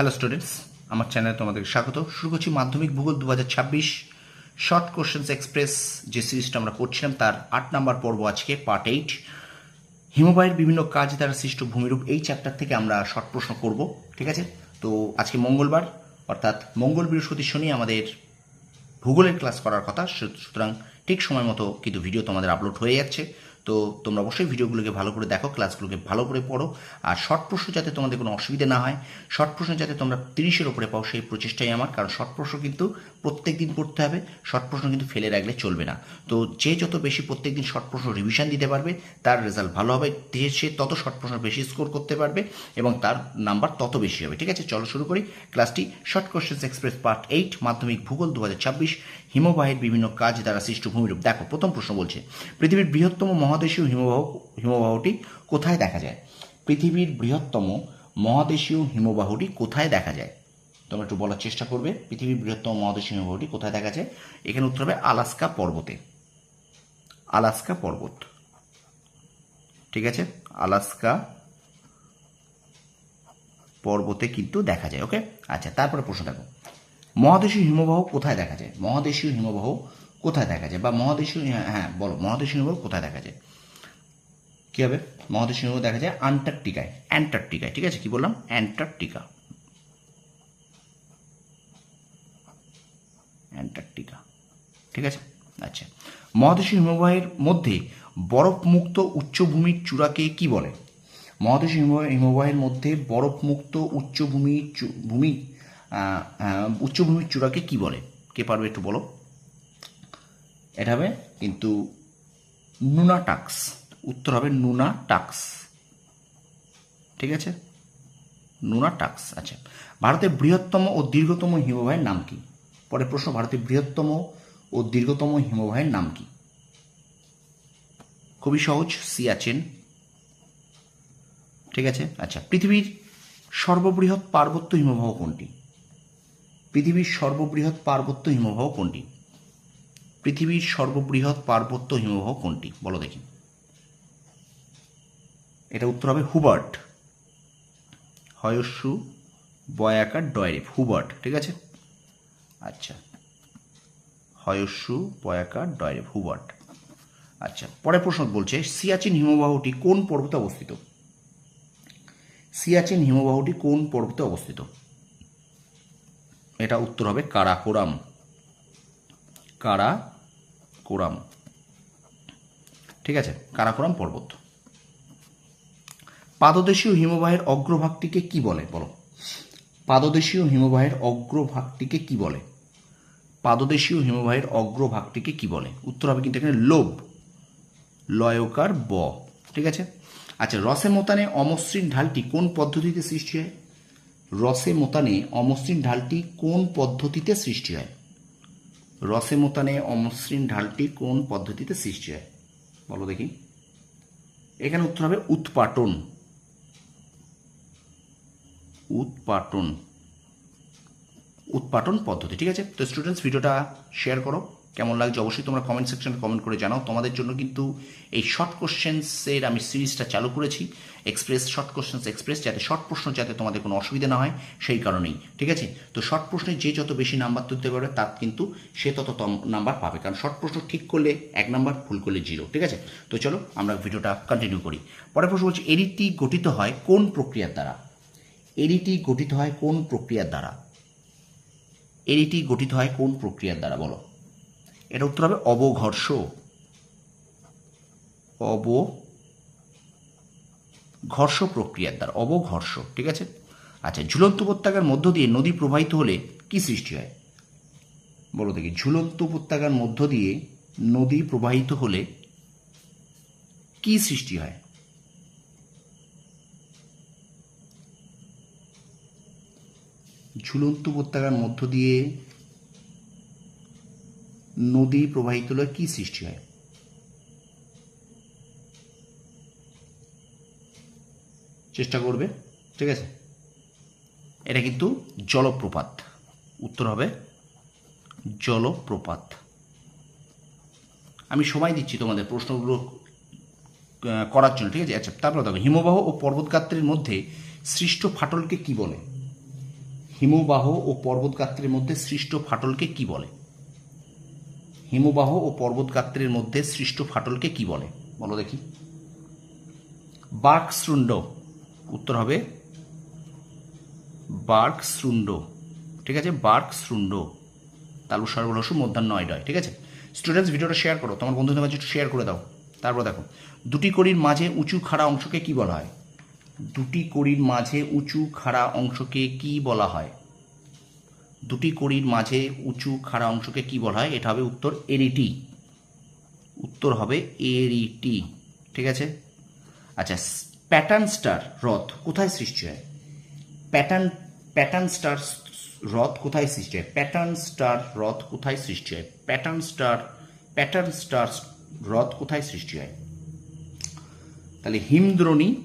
Hello students আমার চ্যানেলে তোমাদের স্বাগত। শুরু করছি মাধ্যমিক ভূগোল দু হাজার ছাব্বিশ শর্ট কোশ্চেন্স এক্সপ্রেস যে সিরিজটা আমরা করছিলাম, তার আট নাম্বার পর্ব আজকে পার্ট এইট হিমবাহের বিভিন্ন কাজ দ্বারা সৃষ্ট ভূমিরূপ, এই চ্যাপ্টার থেকে আমরা শর্ট প্রশ্ন করব, ঠিক আছে? তো আজকে মঙ্গলবার, অর্থাৎ মঙ্গল বৃহস্পতি শনি আমাদের ভূগোলের ক্লাস করার কথা সুতরাং ঠিক সময় মতো কিন্তু ভিডিও তোমাদের আপলোড হয়ে যাচ্ছে। তো তোমরা অবশ্যই ভিডিওগুলোকে ভালো করে দেখো ক্লাসগুলোকে ভালো করে পড়ো। আর শর্ট প্রশ্ন যাতে তোমাদের কোনো অসুবিধা না হয় শর্ট প্রশ্ন যাতে তোমরা তিরিশের ওপরে পাও সেই প্রচেষ্টাই আমার, কারণ শর্ট প্রশ্ন কিন্তু প্রত্যেক দিন পড়তে হবে শর্ট প্রশ্ন কিন্তু ফেলে রাখলে চলবে না। তো যে যত বেশি প্রত্যেক দিন শর্ট প্রশ্ন রিভিশন দিতে পারবে, তার রেজাল্ট ভালো হবে সে তত শর্ট প্রশ্ন বেশি স্কোর করতে পারবে এবং তার নাম্বার তত বেশি হবে, ঠিক আছে? চলো শুরু করি। ক্লাসটি short questions express part eight মাধ্যমিক ভূগোল দু হাজার ছাব্বিশ, হিমবাহের বিভিন্ন কাজ দ্বারা সৃষ্ট ভূমিরূপ। দেখো, প্রথম প্রশ্ন বলছে, পৃথিবীর বৃহত্তম মহাদেশীয় হিমবাহ, হিমবাহটি কোথায় দেখা যায়? পৃথিবীর বৃহত্তম মহাদেশীয় হিমবাহটি কোথায় দেখা যায়? তোমরা একটু বলার চেষ্টা করবে, পৃথিবীর বৃহত্তম মহাদেশীয় হিমবাহটি কোথায় দেখা যায়? এখানে উত্তর হবে আলাস্কা পর্বতে। আলাস্কা পর্বত। ঠিক আছে? আলাস্কা পর্বতে কিন্তু দেখা যায়, ওকে? আচ্ছা তারপরে প্রশ্ন দেখো। মহাদেশীয় হিমবাহ কোথায় দেখা যায়? মহাদেশীয় হিমবাহ কোথায় দেখা যায়? বা মহাদেশীয় হ্যাঁ বলো, মহাদেশীয় হিমবাহ কোথায় দেখা যায়? কী হবে? মহাদেশীয় হিমবাহ দেখা যায় আন্টার্কটিকায়, অ্যান্টার্কটিকায়, ঠিক আছে? কি বললাম? অ্যান্টার্কটিকা। অ্যান্টার্কটিকা, ঠিক আছে? আচ্ছা মহাদেশীয় হিমবাহের মধ্যে বরফমুক্ত উচ্চভূমির চূড়াকে কি বলে? মহাদেশীয় হিমবাহ- হিমবাহের মধ্যে বরফমুক্ত উচ্চভূমি ভূমি উচ্চভূমির চূড়াকে কি বলে? কে পারবে একটু বলো? এটা হবে কিন্তু নুনা টাক্স। উত্তর হবে নুনা টাক্স। ঠিক আছে? নুনা টাক্স আচ্ছা। ভারতের বৃহত্তম ও দীর্ঘতম হিমবাহের নাম কি? পরে প্রশ্ন, ভারতের বৃহত্তম ও দীর্ঘতম হিমবাহের নাম কি? খুবই সহজ সিয়াচেন ঠিক আছে? আচ্ছা পৃথিবীর সর্ববৃহৎ পার্বত্য হিমবাহ কোনটি? পৃথিবীর সর্ববৃহৎ পার্বত্য হিমবাহ কোনটি? পৃথিবীর সর্ববৃহৎ পার্বত্য হিমবাহ কোনটি? বলো দেখি। এটা উত্তর হবে হুবার্ট। হয়স্যু, বয়াকার, ডয়রেফ। হুবার্ট, ঠিক আছে? আচ্ছা। হয়স্যু, বয়াকার, ডয়রেফ, হুবার্ট। আচ্ছা পরের প্রশ্ন বলছে, সিয়াচিন হিমবাহটি কোন পর্বতে অবস্থিত? সিয়াচিন হিমবাহটি কোন পর্বতে অবস্থিত? এটা উত্তর হবে কারাকোরাম। কারাকোরাম ঠিক আছে কারাকোরাম পর্বত। পাদদেশীয় হিমবাহের অগ্রভাগটিকে কি বলে? বলো। পাদদেশীয় হিমবাহের অগ্রভাগটিকে কি বলে? পাদদেশীয় হিমবাহের অগ্রভাগটিকে কি বলে? উত্তর হবে কিন্তু এখানে লোভ লয়কার ব। ঠিক আছে? আচ্ছা রসে মোতানে অমসৃণ ঢালটি কোন পদ্ধতিতে সৃষ্টি হয়? রসে মোতানে অমসৃণ ঢালটি কোন পদ্ধতিতে সৃষ্টি হয়? রসে মোতানে অমসৃণ ঢালটি কোন পদ্ধতিতে সৃষ্টি হয়? বলো দেখি। এখানে উত্তর হবে উৎপাটন। উৎপাটন। উৎপাটন পদ্ধতি, ঠিক আছে? তো স্টুডেন্টস ভিডিওটা শেয়ার করো। কেমন লাগছে? অবশ্যই তোমরা কমেন্ট সেকশনে কমেন্ট করে জানাও। তোমাদের জন্য কিন্তু এই শর্ট কোশ্চেন্সের আমি সিরিজটা চালু করেছি এক্সপ্রেস শর্ট কোশ্চেন্স এক্সপ্রেস যাতে শর্ট প্রশ্ন, যাতে তোমাদের কোনো অসুবিধা না হয়, সেই কারণেই, ঠিক আছে? তো শর্ট প্রশ্নে যে যত বেশি নাম্বার তুলতে পারবে, তার কিন্তু সে তত নাম্বার পাবে। কারণ শর্ট প্রশ্ন ঠিক করলে এক নাম্বার ভুল করলে জিরো ঠিক আছে? তো চলো আমরা ভিডিওটা কন্টিনিউ করি। পরের প্রশ্ন বলছি এডিটি গঠিত হয় কোন প্রক্রিয়ার দ্বারা? এডিটি গঠিত হয় কোন প্রক্রিয়ার দ্বারা? এডিটি গঠিত হয় কোন প্রক্রিয়ার দ্বারা, বলো। এটা উত্তর হবে অবঘর্ষ। অব ঘর্ষ প্রক্রিয়ার দ্বারা, অবঘর্ষ, ঠিক আছে? আচ্ছা ঝুলন্ত উপত্যকার মধ্য দিয়ে নদী প্রবাহিত হলে কি সৃষ্টি হয়? বলো দেখি, ঝুলন্ত উপত্যকার মধ্য দিয়ে নদী প্রবাহিত হলে কি সৃষ্টি হয়? ঝুলন্ত উপত্যকার মধ্য দিয়ে নদী প্রবাহিত হলে কি সৃষ্টি হয়? চেষ্টা করবে, ঠিক আছে? এটা কিন্তু জলপ্রপাত। উত্তর হবে জলপ্রপাত। আমি সময় দিচ্ছি তোমাদের প্রশ্নগুলো করার জন্য, ঠিক আছে? আচ্ছা তারপরে দেখো, হিমবাহ ও পর্বতগাত্রের মধ্যে সৃষ্ট ফাটলকে কি বলে? হিমবাহ ও পর্বত গাত্রের মধ্যে সৃষ্ট ফাটলকে কি বলে? হিমবাহ ও পর্বত গাত্রের মধ্যে সৃষ্ট ফাটলকে কি বলে? বলো দেখি। বার্ক শ্রুণ্ড উত্তর হবে বার্ক শ্রুণ্ড ঠিক আছে? বার্ক শ্রুণ্ড তালু সর্বলসু মধ্যাহ্ন নয় ঠিক আছে? স্টুডেন্টস ভিডিওটা শেয়ার করো, তোমার বন্ধুদের মাঝে একটু শেয়ার করে দাও। তারপর দেখো, দুটি কড়ির মাঝে উঁচু খাড়া অংশকে কি বলা হয়? দুটি কড়ির মাঝে উঁচু খাড়া অংশকে কি বলা হয়? দুটি কড়ির মাঝে উঁচু খাড়া অংশকে কি বলা হয়? এটা হবে উত্তর এরিটি। উত্তর হবে এরিটি। ঠিক আছে? আচ্ছা প্যাটার্ন স্টার রথ কোথায় সৃষ্টি হয়? প্যাটার্ন প্যাটার্ন স্টার রথ কোথায় সৃষ্টি হয়? প্যাটার্ন স্টার রথ কোথায় সৃষ্টি হয়? প্যাটার্ন স্টার প্যাটার্ন স্টার রথ কোথায় সৃষ্টি হয়? তাহলে হিমদ্রোণী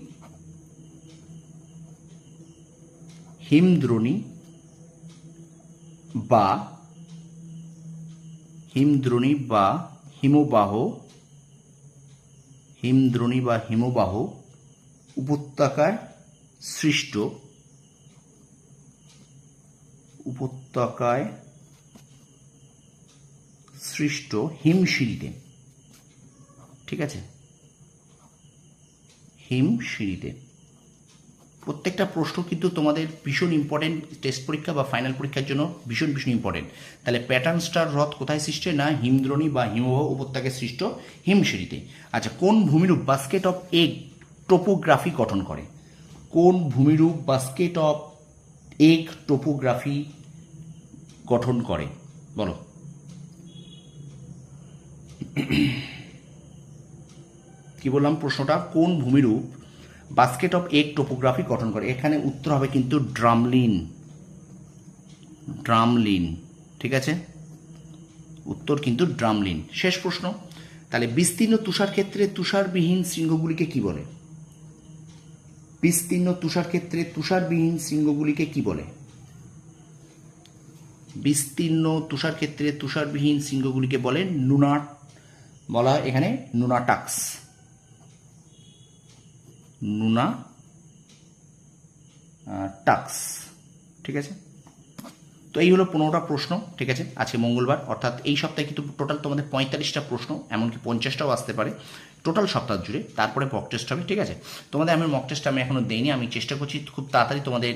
হিমদ্রোণী বা, হিমদ্রোণী বা হিমবাহ, হিমদ্রোণী বা হিমবাহ উপত্যকায় সৃষ্ট উপত্যকায় সৃষ্ট হিমশিরিতে ঠিক আছে? হিমশিরিতে প্রত্যেকটা প্রশ্ন কিন্তু তোমাদের ভীষণ ইম্পর্টেন্ট টেস্ট পরীক্ষা বা ফাইনাল পরীক্ষার জন্য ভীষণ ভীষণ ইম্পর্টেন্ট তাহলে প্যাটার্ন স্টার হ্রদ কোথায় সৃষ্ট? না হিমদ্রোণী বা হিমবাহ উপত্যকায় সৃষ্ট হিমশিরিতে। আচ্ছা কোন ভূমিরূপ বাস্কেট অফ এগ টোপোগ্রাফি গঠন করে? কোন ভূমিরূপ বাস্কেট অফ এগ টোপোগ্রাফি গঠন করে? বলো। কি বললাম প্রশ্নটা? কোন ভূমিরূপ বাস্কেট অফ এগ টোপোগ্রাফি গঠন করে। এখানে উত্তর হবে কিন্তু ড্রামলিন ড্রামলিন ঠিক আছে? উত্তর কিন্তু ড্রামলিন শেষ প্রশ্ন। তাহলে বিস্তীর্ণ তুষার ক্ষেত্রে তুষারবিহীন শৃঙ্গগুলিকে কি বলে? বিস্তীর্ণ তুষার ক্ষেত্রে তুষারবিহীন শৃঙ্গগুলিকে কি বলে? বিস্তীর্ণ তুষার ক্ষেত্রে তুষারবিহীন শৃঙ্গগুলিকে বলে নুনাট বলা এখানে নুনাটাক্স নুনা টাক্স, ঠিক আছে? তো এই হলো পনেরোটা প্রশ্ন, ঠিক আছে? আজকে মঙ্গলবার, অর্থাৎ এই সপ্তাহে কিন্তু টোটাল তোমাদের পঁয়তাল্লিশটা প্রশ্ন, এমনকি পঞ্চাশটাও আসতে পারে টোটাল সপ্তাহ জুড়ে, তারপরে মক টেস্ট হবে, ঠিক আছে? তোমাদের আমি মক টেস্ট আমি এখনও দেইনি, আমি চেষ্টা করছি খুব তাড়াতাড়ি তোমাদের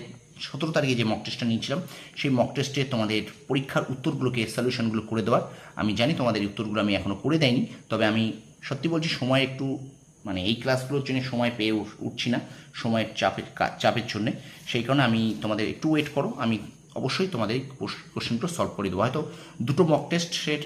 সতেরো তারিখে যে মক টেস্টটা নিয়েছিলাম, সেই মক টেস্টে তোমাদের পরীক্ষার উত্তরগুলোকে সলিউশনগুলো করে দেওয়ার। আমি জানি তোমাদের উত্তরগুলো আমি এখনও করে দেয়নি তবে আমি সত্যি বলছি সময় একটু মানে এই ক্লাসগুলোর জন্য সময় পেয়ে উঠছি না, সময়ের চাপের চাপের জন্যে। সেই কারণে আমি তোমাদের একটু ওয়েট করো, আমি অবশ্যই তোমাদের কোশ্চেনগুলো সলভ করে দেবো। হয়তো দুটো মক টেস্টের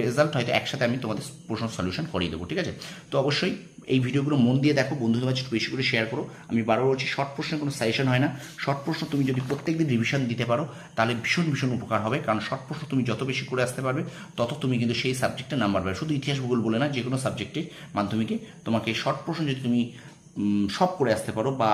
রেজাল্ট হয়তো একসাথে আমি তোমাদের প্রশ্ন সলিউশন করিয়ে দেবো, ঠিক আছে? তো অবশ্যই এই ভিডিওগুলো মন দিয়ে দেখো, বন্ধুদের মাঝে একটু বেশি করে শেয়ার করো। আমি বারবার বলছি শর্ট প্রশ্নের কোনো সাজেশন হয় না। শর্ট প্রশ্ন তুমি যদি প্রত্যেক দিন রিভিশন দিতে পারো, তাহলে ভীষণ ভীষণ উপকার হবে। কারণ শর্ট প্রশ্ন তুমি যত বেশি করে আসতে পারবে, তত তুমি কিন্তু সেই সাবজেক্টে নাম্বার পাবে। শুধু ইতিহাস ভূগোল বলে না, যে কোনো সাবজেক্টে মাধ্যমিকে। তোমাকে শর্ট প্রশ্ন যদি তুমি সব করে আসতে পারো বা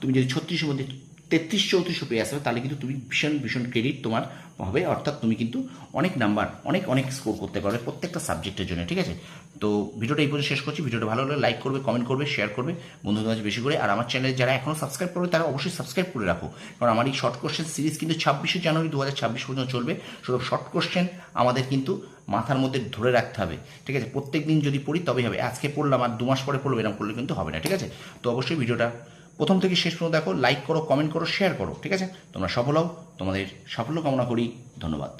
তুমি যদি ছত্রিশের মধ্যে তেত্রিশ চৌত্রিশ পেয়ে আসবে তাহলে কিন্তু তুমি ভীষণ ভীষণ ক্রেডিট তোমার হবে। অর্থাৎ তুমি কিন্তু অনেক নাম্বার অনেক অনেক স্কোর করতে পারবে প্রত্যেকটা সাবজেক্টের জন্য, ঠিক আছে? তো ভিডিওটা এই পর্যন্ত শেষ করছি। ভিডিওটা ভালো হলে লাইক করবে কমেন্ট করবে শেয়ার করবে। বন্ধুদের মাঝে বেশি করে। আর আমার চ্যানেলে যারা এখনও সাবস্ক্রাইব করবে, তারা অবশ্যই সাবস্ক্রাইব করে রাখো। কারণ আমার এই শর্ট কোশ্চেন সিরিজ কিন্তু ছাব্বিশে জানুয়ারি দু হাজার ছাব্বিশ পর্যন্ত চলবে। শুধু শর্ট কোশ্চেন আমাদের কিন্তু মাথার মধ্যে ধরে রাখতে হবে, ঠিক আছে? প্রত্যেক দিন যদি পড়ি, তবেই হবে। আজকে পড়লাম আর দু মাস পরে পড়ব, এরকম করলে কিন্তু হবে না, ঠিক আছে? তো অবশ্যই ভিডিওটা প্রথম থেকে শেষ পর্যন্ত দেখো লাইক করো কমেন্ট করো শেয়ার করো, ঠিক আছে? তোমরা সফল হও, তোমাদের সাফল্য কামনা করি, ধন্যবাদ।